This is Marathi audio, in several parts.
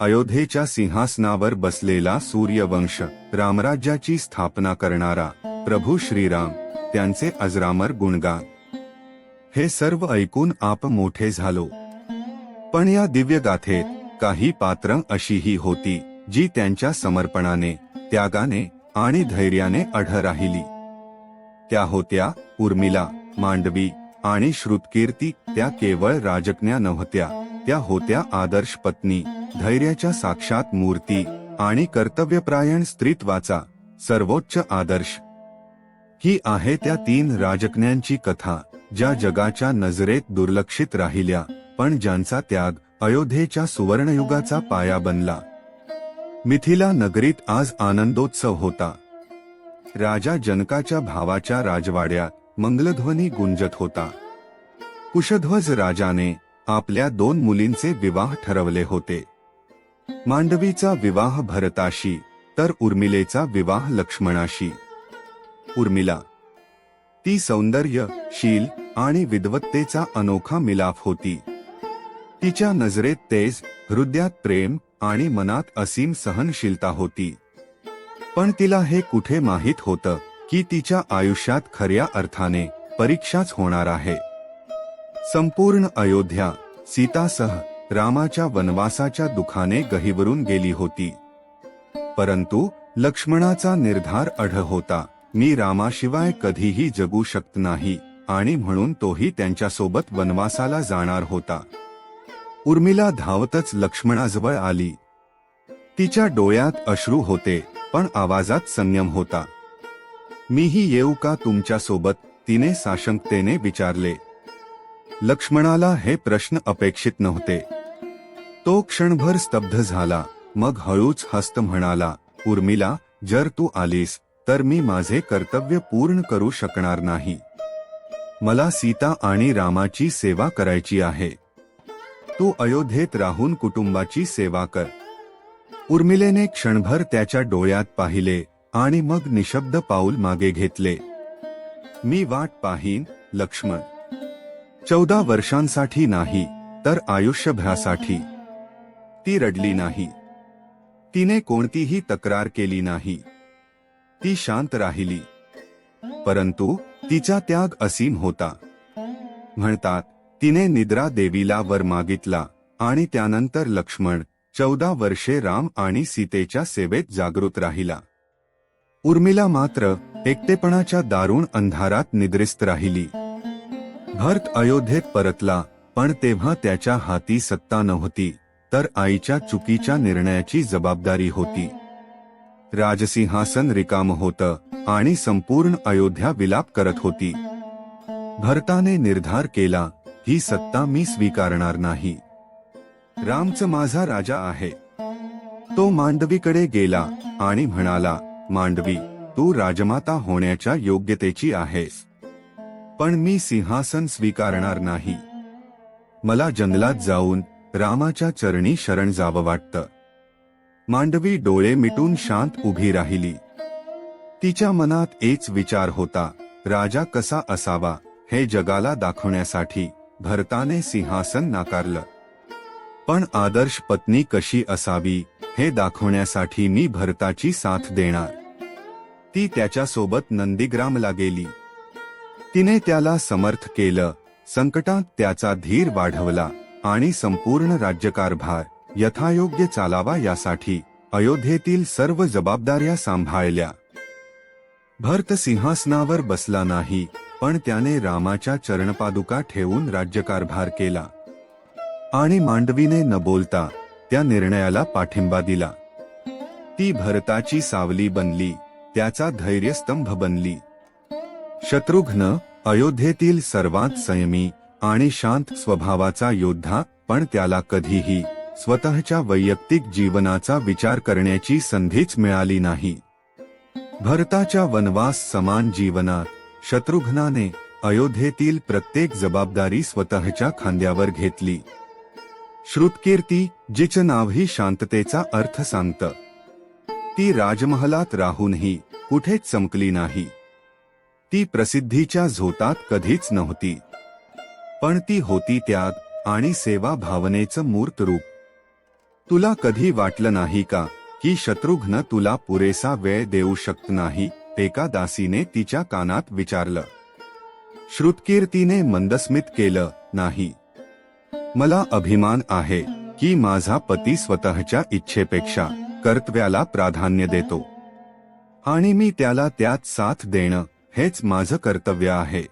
अयोध्येच्या सिंहासनावर बसलेला सूर्यवंश रामराज्याची स्थापना करणारा प्रभू श्रीराम त्यांचे अजरामर गुणगान. हे सर्व ऐकून आप मोठे झालो. पण या दिव्य गाथेत काही पात्र अशीही होती जी त्यांच्या समर्पणाने त्यागाने आणि धैर्याने अढ राहिली. त्या होत्या उर्मिला मांडवी आणि श्रुतकीर्ती त्या केवळ राजकन्या नव्हत्या. त्या होत्या आदर्श पत्नी धैर्याच्या साक्षात मूर्ती आणि कर्तव्यप्रायण स्त्रीत्वाचा सर्वोच्च आदर्श. ही आहे त्या तीन राजकन्यांची कथा ज्या जगाच्या नजरेत दुर्लक्षित राहिल्या पण ज्यांचा त्याग अयोध्येच्या सुवर्णयुगाचा पाया बनला. मिथिला नगरीत आज आनंदोत्सव होता. राजा जनकाच्या भावाच्या राजवाड्यात मंगलध्वनी गुंजत होता. कुशध्वज राजाने आपल्या दोन मुलींचे विवाह ठरवले होते. मांडवीचा विवाह भरताशी तर उर्मिलेचा विवाह लक्ष्मणाशी. उर्मिला ती सौंदर्य शील आणि विद्वत्तेचा अनोखा मिलाफ होती. तिच्या नजरेत तेज हृदयात प्रेम आणि मनात असीम सहनशीलता होती. पण तिला हे कुठे माहीत होतं की तिच्या आयुष्यात खऱ्या अर्थाने परीक्षाच होणार आहे? संपूर्ण अयोध्या सीतासह रामाच्या वनवासाच्या दुखाने गहिवरून गेली होती. परंतु लक्ष्मणाचा निर्धार अढ होता. मी रामाशिवाय कधीही जगू शकत नाही आणि म्हणून तोही त्यांच्यासोबत वनवासाला जाणार होता. उर्मिला धावतच लक्ष्मणाजवळ आली. तिच्या डोळ्यात अश्रू होते पण आवाजात संयम होता. मीही येऊ का तुमच्यासोबत? तिने साशंकतेने विचारले. लक्ष्मणाला हे प्रश्न अपेक्षित नव्हते. तो क्षणभर स्तब्ध झाला मग हळूच हस्त म्हणाला उर्मिला जर तू आलीस तर मी माझे कर्तव्य पूर्ण करू शकणार नाही. मला सीता आणि रामाची सेवा करायची आहे. तू अयोध्येत राहून कुटुंबाची सेवा कर. उर्मिलेने क्षणभर त्याच्या डोळ्यात पाहिले आणि मग निशब्द पाऊल मागे घेतले. मी वाट पाहीन लक्ष्मण. चौदा वर्षांसाठी नाही तर आयुष्यभरासाठी. ती रडली नाही. तिने कोणतीही तक्रार केली नाही. ती शांत राहिली. परंतु तिचा त्याग असीम होता. म्हणतात तिने निद्रा देवीला वर मागितला आणि त्यानंतर लक्ष्मण चौदा वर्षे राम आणि सीतेच्या सेवेत जागृत राहिला. उर्मिला मात्र एकटेपणाच्या दारुण अंधारात निद्रिस्त राहिली. भरत अयोध्येत परतला पण तेव्हा त्याच्या हाती सत्ता नव्हती तर आईच्या चुकीच्या निर्णयाची जबाबदारी होती. राजसिंहासन रिकाम होतं आणि संपूर्ण अयोध्या विलाप करत होती. भरताने निर्धार केला ही सत्ता मी स्वीकारणार नाही. रामच माझा राजा आहे. तो मांडवीकडे गेला आणि म्हणाला मांडवी तू राजमाता होण्याच्या योग्यतेची आहेस. पण मी सिंहासन स्वीकारणार नाही. मला जंगलात जाऊन रामाच्या चरणी शरण जावं वाटतं. मांडवी डोळे मिटून शांत उभी राहिली. तिच्या मनात एक विचार होता राजा कसा असावा हे जगाला दाखवण्यासाठी भरताने सिंहासन नाकारलं. पण आदर्श पत्नी कशी असावी हे दाखवण्यासाठी मी भरताची साथ देणार. ती त्याच्यासोबत नंदीग्रामला गेली. तिने त्याला समर्थ केलं संकटात त्याचा धीर वाढवला आणि संपूर्ण राज्यकारभार यथायोग्य चालावा यासाठी अयोध्येतील सर्व जबाबदाऱ्या सांभाळल्या. भरत सिंहासनावर बसला नाही पण त्याने रामाच्या चरणपादुका ठेवून राज्यकारभार केला. आणि मांडवीने न बोलता त्या निर्णयाला पाठिंबा दिला. ती भरताची सावली बनली त्याचा धैर्यस्तंभ बनली. शत्रुघ्न अयोध्येतील सर्वात संयमी आणि शांत स्वभावाचा योद्धा पण त्याला कधीही स्वतःच्या वैयक्तिक जीवनाचा विचार करण्याची संधीच मिळाली नाही. भरताच्या वनवास समान जीवनात शत्रुघ्नाने अयोध्येतील प्रत्येक जबाबदारी स्वतःच्या खांद्यावर घेतली. श्रुतकीर्ती जिचं नावही शांततेचा अर्थ सांगतं. ती राजमहलात राहूनही कुठेच चमकली नाही. ती प्रसिद्धीच्या झोतात कधीच नव्हती. पण ती होती त्याग आणि सेवा भावनेचं मूर्त रूप. तुला कधी वाटलं नाही का की शत्रुघ्न तुला पुरेसा वेळ देऊ शकत नाही? एका दासीने तिच्या कानात विचारलं. श्रुतकीर्तीने मंदस्मित केलं नाही. मला अभिमान आहे की माझा पती स्वतःच्या इच्छेपेक्षा कर्तव्याला प्राधान्य देतो. आणि मी त्याला त्यात साथ देणं हेच माझं कर्तव्य आहे.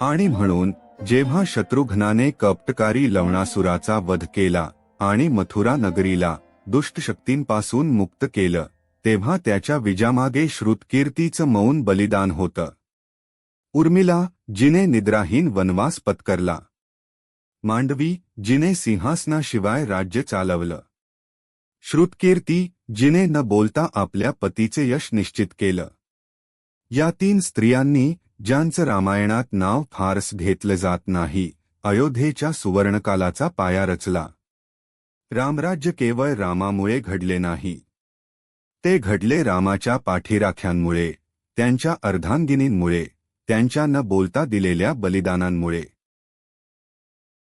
आणि म्हणून जेव्हा शत्रुघ्नाने कपटकारी लवणासुराचा वध केला आणि मथुरा नगरीला दुष्ट शक्तींपासून मुक्त केलं तेव्हा त्याच्या विजामागे श्रुतकीर्तीचं मौन बलिदान होतं. उर्मिला जिने निद्राहीन वनवास पत्करला. मांडवी जिने सिंहासनाशिवाय राज्य चालवलं. श्रुतकीर्ती जिने न बोलता आपल्या पतीचे यश निश्चित केलं. या तीन स्त्रियांनी ज्यांचं रामायणात नाव फारस घेतलं जात नाही अयोध्येच्या सुवर्णकालाचा पाया रचला. रामराज्य केवळ रामामुळे घडले नाही. ते घडले रामाच्या पाठीराख्यांमुळे त्यांच्या अर्धांगिनींमुळे त्यांच्या न बोलता दिलेल्या बलिदानांमुळे.